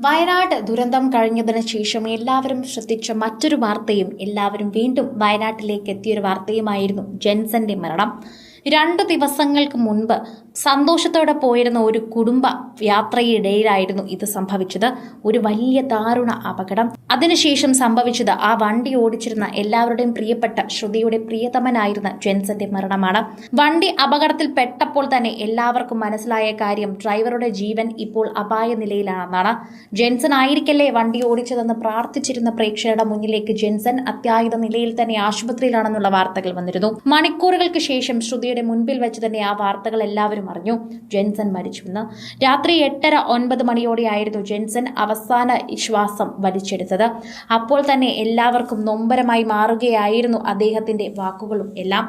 വയനാട് ദുരന്തം കഴിഞ്ഞതിന് ശേഷം എല്ലാവരും ശ്രദ്ധിച്ച മറ്റൊരു വാർത്തയും എല്ലാവരും വീണ്ടും വയനാട്ടിലേക്ക് എത്തിയൊരു വാർത്തയുമായിരുന്നു ജെൻസന്റെ മരണം. രണ്ടു ദിവസങ്ങൾക്ക് മുൻപ് സന്തോഷത്തോടെ പോയിരുന്ന ഒരു കുടുംബ യാത്രയിടയിലായിരുന്നു ഇത് സംഭവിച്ചത്. ഒരു വലിയ ദാരുണ അപകടം. അതിനുശേഷം സംഭവിച്ചത് ആ വണ്ടി ഓടിച്ചിരുന്ന എല്ലാവരുടെയും പ്രിയപ്പെട്ട ശ്രുതിയുടെ പ്രിയതമനായിരുന്ന ജെൻസന്റെ മരണമാണ്. വണ്ടി അപകടത്തിൽ പെട്ടപ്പോൾ തന്നെ എല്ലാവർക്കും മനസ്സിലായ കാര്യം ഡ്രൈവറുടെ ജീവൻ ഇപ്പോൾ അപായ നിലയിലാണെന്നാണ്. ജെൻസൺ ആയിരിക്കല്ലേ വണ്ടി ഓടിച്ചതെന്ന് പ്രാർത്ഥിച്ചിരുന്ന പ്രേക്ഷകരുടെ മുന്നിലേക്ക് ജെൻസൺ അത്യാഹിത നിലയിൽ തന്നെ ആശുപത്രിയിലാണെന്നുള്ള വാർത്തകൾ വന്നിരുന്നു. മണിക്കൂറുകൾക്ക് ശേഷം ശ്രുതിയുടെ മുൻപിൽ വെച്ച് തന്നെ ആ വാർത്തകൾ എല്ലാവരും അറിഞ്ഞു. ജെൻസൺ മരിച്ചുവെന്ന് രാത്രി എട്ടര ഒൻപത് മണിയോടെയായിരുന്നു ജെൻസൺ അവസാന ശ്വാസം വലിച്ചെടുത്തത്. അപ്പോൾ തന്നെ എല്ലാവർക്കും നൊമ്പരമായി മാറുകയായിരുന്നു അദ്ദേഹത്തിന്റെ വാക്കുകളും എല്ലാം.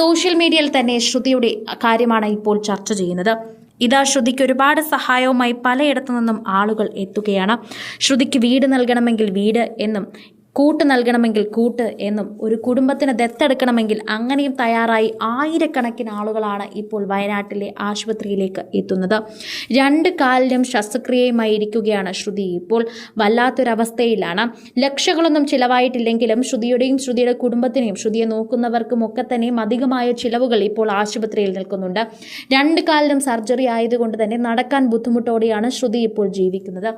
സോഷ്യൽ മീഡിയയിൽ തന്നെ ശ്രുതിയുടെ കാര്യമാണ് ഇപ്പോൾ ചർച്ച ചെയ്യുന്നത്. ഇതാ ശ്രുതിക്ക് ഒരുപാട് സഹായവുമായി പലയിടത്തു നിന്നും ആളുകൾ എത്തുകയാണ്. ശ്രുതിക്ക് വീട് നൽകണമെങ്കിൽ വീട് എന്നും കൂട്ട് നൽകണമെങ്കിൽ കൂട്ട് എന്നും ഒരു കുടുംബത്തിന് ദത്തെടുക്കണമെങ്കിൽ അങ്ങനെയും തയ്യാറായി ആയിരക്കണക്കിന് ആളുകളാണ് ഇപ്പോൾ വയനാട്ടിലെ ആശുപത്രിയിലേക്ക് എത്തുന്നത്. രണ്ട് കാലിലും ശസ്ത്രക്രിയയുമായി ഇരിക്കുകയാണ് ശ്രുതി. ഇപ്പോൾ വല്ലാത്തൊരവസ്ഥയിലാണ്. ലക്ഷങ്ങളൊന്നും ചിലവായിട്ടില്ലെങ്കിലും ശ്രുതിയുടെയും ശ്രുതിയുടെ കുടുംബത്തിനെയും ശ്രുതിയെ നോക്കുന്നവർക്കും ഒക്കെ തന്നെയും അധികമായ ചിലവുകൾ ഇപ്പോൾ ആശുപത്രിയിൽ നിൽക്കുന്നുണ്ട്. രണ്ട് കാലിലും സർജറി ആയതുകൊണ്ട് തന്നെ നടക്കാൻ ബുദ്ധിമുട്ടോടെയാണ് ശ്രുതി ഇപ്പോൾ ജീവിക്കുന്നത്.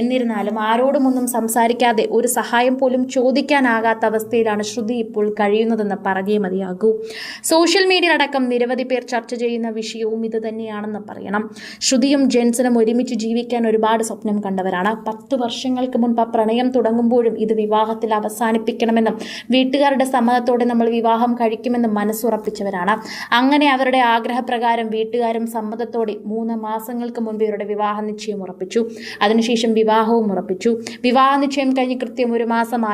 എന്നിരുന്നാലും ആരോടുമൊന്നും സംസാരിക്കാതെ ഒരു സഹായം പോലും ചോദിക്കാനാകാത്ത അവസ്ഥയിലാണ് ശ്രുതി ഇപ്പോൾ കഴിയുന്നതെന്ന് പറഞ്ഞേ മതിയാകൂ. സോഷ്യൽ മീഡിയ മീഡിയയിലടക്കം നിരവധി പേർ ചർച്ച ചെയ്യുന്ന വിഷയവും ഇത് തന്നെയാണെന്ന് പറയണം. ശ്രുതിയും ജെൻസനും ഒരുമിച്ച് ജീവിക്കാൻ ഒരുപാട് സ്വപ്നം കണ്ടവരാണ്. പത്ത് വർഷങ്ങൾക്ക് മുൻപ് ആ പ്രണയം തുടങ്ങുമ്പോഴും ഇത് വിവാഹത്തിൽ അവസാനിപ്പിക്കണമെന്നും വീട്ടുകാരുടെ സമ്മതത്തോടെ നമ്മൾ വിവാഹം കഴിക്കുമെന്നും മനസ്സുറപ്പിച്ചവരാണ്. അങ്ങനെ അവരുടെ ആഗ്രഹപ്രകാരം വീട്ടുകാരും സമ്മതത്തോടെ മൂന്ന് മാസങ്ങൾക്ക് മുൻപ് ഇവരുടെ വിവാഹ നിശ്ചയം ഉറപ്പിച്ചു. അതിനുശേഷം വിവാഹവും ഉറപ്പിച്ചു. വിവാഹ നിശ്ചയം കഴിഞ്ഞ് കൃത്യം ഒരു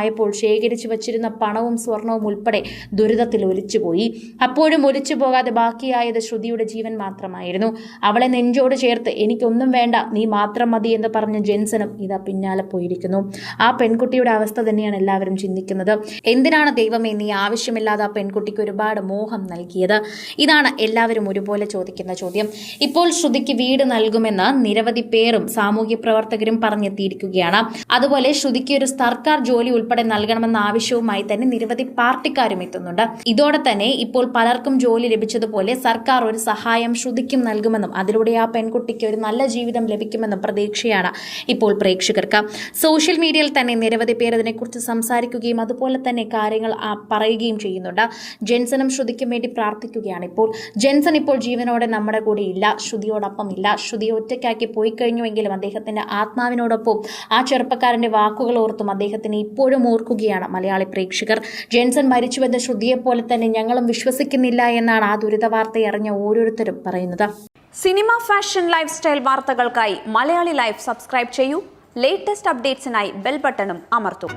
മാസമായപ്പോൾ ശേഖരിച്ചു വച്ചിരുന്ന പണവും സ്വർണവും ഉൾപ്പെടെ ദുരിതത്തിൽ ഒലിച്ചുപോയി. അപ്പോഴും ഒലിച്ചു പോകാതെ ബാക്കിയായത് ശ്രുതിയുടെ ജീവൻ മാത്രമായിരുന്നു. അവളെ നെഞ്ചോട് ചേർത്ത് എനിക്കൊന്നും വേണ്ട നീ മാത്രം മതി എന്ന് പറഞ്ഞ ജെൻസനും ഇതാ പിന്നാലെ പോയിരിക്കുന്നു. ആ പെൺകുട്ടിയുടെ അവസ്ഥ തന്നെയാണ് എല്ലാവരും ചിന്തിക്കുന്നത്. എന്തിനാണ് ദൈവമേ നീ ആവശ്യമില്ലാതെ ആ പെൺകുട്ടിക്ക് ഒരുപാട് മോഹം നൽകിയത്? ഇതാണ് എല്ലാവരും ഒരുപോലെ ചോദിക്കുന്ന ചോദ്യം. ഇപ്പോൾ ശ്രുതിക്ക് വീട് നൽകുമെന്ന് നിരവധി പേരും സാമൂഹ്യ പ്രവർത്തകരും പറഞ്ഞെത്തിയിരിക്കുകയാണ്. അതുപോലെ ശ്രുതിക്ക് ഒരു സർക്കാർ ജോലി ഉൾപ്പെടെ നൽകണമെന്ന ആവശ്യവുമായി തന്നെ നിരവധി പാർട്ടിക്കാരും എത്തുന്നുണ്ട്. ഇതോടെ തന്നെ ഇപ്പോൾ പലർക്കും ജോലി ലഭിച്ചതുപോലെ സർക്കാർ ഒരു സഹായം ശ്രുതിക്കും നൽകുമെന്നും അതിലൂടെ ആ പെൺകുട്ടിക്ക് ഒരു നല്ല ജീവിതം ലഭിക്കുമെന്നും പ്രതീക്ഷയാണ് ഇപ്പോൾ പ്രേക്ഷകർക്ക്. സോഷ്യൽ മീഡിയയിൽ തന്നെ നിരവധി പേർ അതിനെക്കുറിച്ച് സംസാരിക്കുകയും അതുപോലെ തന്നെ കാര്യങ്ങൾ പറയുകയും ചെയ്യുന്നുണ്ട്. ജെൻസനും ശ്രുതിക്കും വേണ്ടി പ്രാർത്ഥിക്കുകയാണ് ഇപ്പോൾ. ജെൻസൺ ഇപ്പോൾ ജീവനോടെ നമ്മുടെ കൂടെ ഇല്ല ശ്രുതിയോടൊപ്പം ഇല്ല. ശ്രുതിയെ ഒറ്റയ്ക്കാക്കി പോയി കഴിഞ്ഞുവെങ്കിലും അദ്ദേഹത്തിന്റെ ആത്മാവിനോടൊപ്പം ആ ചെറുപ്പക്കാരന്റെ വാക്കുകൾ ഓർത്തും അദ്ദേഹത്തിന് ഇപ്പോഴും ഓർക്കുകയാണ് മലയാളി പ്രേക്ഷകർ. ജെൻസൺ മരിച്ചുവെന്ന ശ്രുതിയെ പോലെ തന്നെ ഞങ്ങളും വിശ്വസിക്കുന്നില്ല എന്നാണ് ആ ദുരിത വാർത്ത അറിഞ്ഞ ഓരോരുത്തരും പറയുന്നത്. സിനിമ ഫാഷൻ ലൈഫ് സ്റ്റൈൽ വാർത്തകൾക്കായി മലയാളി ലൈഫ് സബ്സ്ക്രൈബ് ചെയ്യൂ. ലേറ്റസ്റ്റ് അപ്ഡേറ്റ്സിനായി ബെൽ ബട്ടണും അമർത്തും.